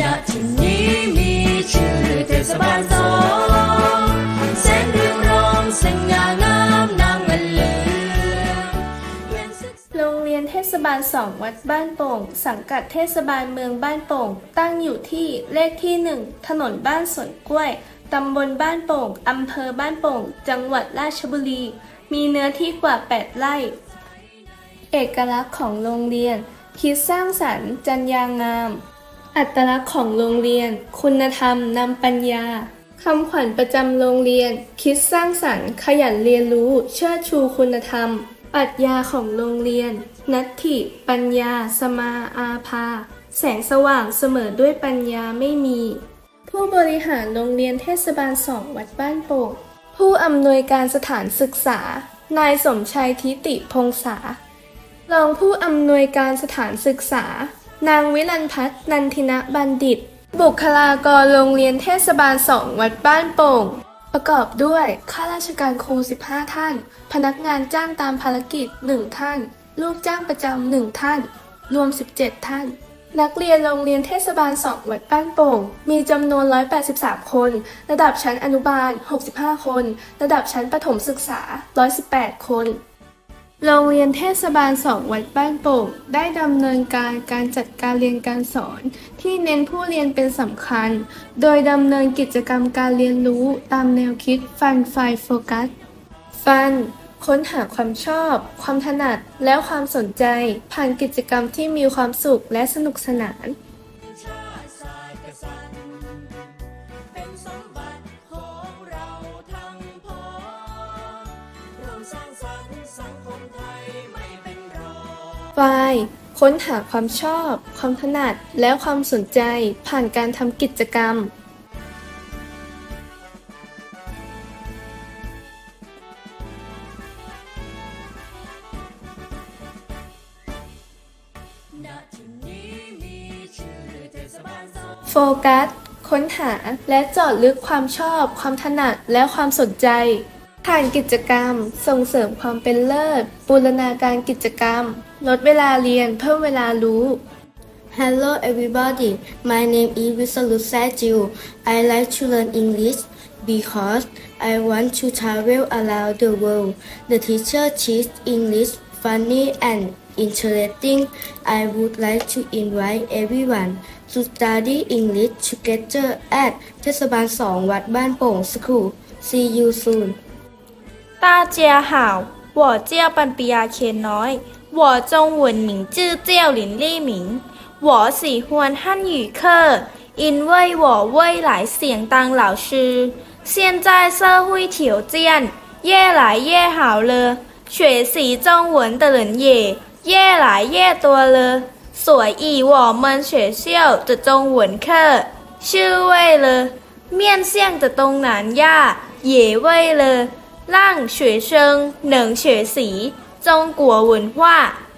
ณที่นี้มีชื่อเทศบาลสองเส้นเรืองรองสง่างามนางมันเลืองโรงเรียนเทศบาลสองวัดบ้านโป่ง สังกัดเทศบาลเมืองบ้านโป่ง ตั้งอยู่ที่เลขที่หนึ่งถนนบ้านสวนกล้วยตำบลบ้านโป่ง อำเภอบ้านโป่ง จังหวัดราชบุรี มีเนื้อที่กว่า 8 ไร่ เอกลักษณ์ของโรงเรียน คิดสร้างสรรค์ จัญญางาม อัตลักษณ์ของโรงเรียน คุณธรรมนำปัญญาคำขวัญประจำโรงเรียน คิดสร้างสรรค์ ขยันเรียนรู้ เชิดชูคุณธรรม ปรัชญาของโรงเรียน นัตถิปัญญา สมาอาภา แสงสว่างเสมอด้วยปัญญาไม่มี ผู้บริหารโรงเรียนเทศบาลสองวัดบ้านโป่งผู้อำนวยการสถานศึกษา นายสมชัยทิติพงษารองผู้อำนวยการสถานศึกษา นางวิลันพัฒนันทินะบัณฑิต บุคลากรโรงเรียนเทศบาลสองวัดบ้านโป่ง ประกอบด้วยข้าราชการครู 15 ท่าน พนักงานจ้างตามภารกิจ 1 ท่าน ลูกจ้างประจำหนึ่งท่าน รวม 17 ท่าน นักเรียนโรงเรียนเทศบาล2วัดบ้านโป่ง มีจำนวน 183 คน ระดับชั้นอนุบาล 65 คน ระดับชั้นประถมศึกษา 118 คน โรงเรียนเทศบาล2วัดบ้านโป่งได้ดำเนินการการจัดการเรียนการสอน ที่เน้นผู้เรียนเป็นสำคัญ โดยดำเนินกิจกรรมการเรียนรู้ตามแนวคิดฟันไฟโฟกัส ฟัน ค้นหาความชอบ ความถนัด และความสนใจ ผ่านกิจกรรมที่มีความสุขและสนุกสนาน องฝ่ายค้นหาความชอบ ความถนัด และความสนใจผ่านการทำกิจกรรม โฟกัส ค้นหาและเจาะลึกความชอบ ความถนัด และความสนใจผ่านกิจกรรม ส่งเสริมความเป็นเลิศบูรณาการกิจกรรม ลดเวลาเรียนเพิ่มเวลารู้ Hello everybody my name is Wisalut Sajil I like to learn English because I want to travel around the world the teacher teach English funny and interesting I would like to invite everyone to study English together at เทศบาลสองวัดบ้านโป่ง School See you soon ตาเจียหาวหัวเจียปันปีาเคน้อย 我中文名字叫林立明，我喜欢汉语课，因为我未来想当老师。现在社会条件越来越好了，学习中文的人也越来越多了，所以我们学校的中文课是为了面向的东南亚，也为了让学生能学习中国文化。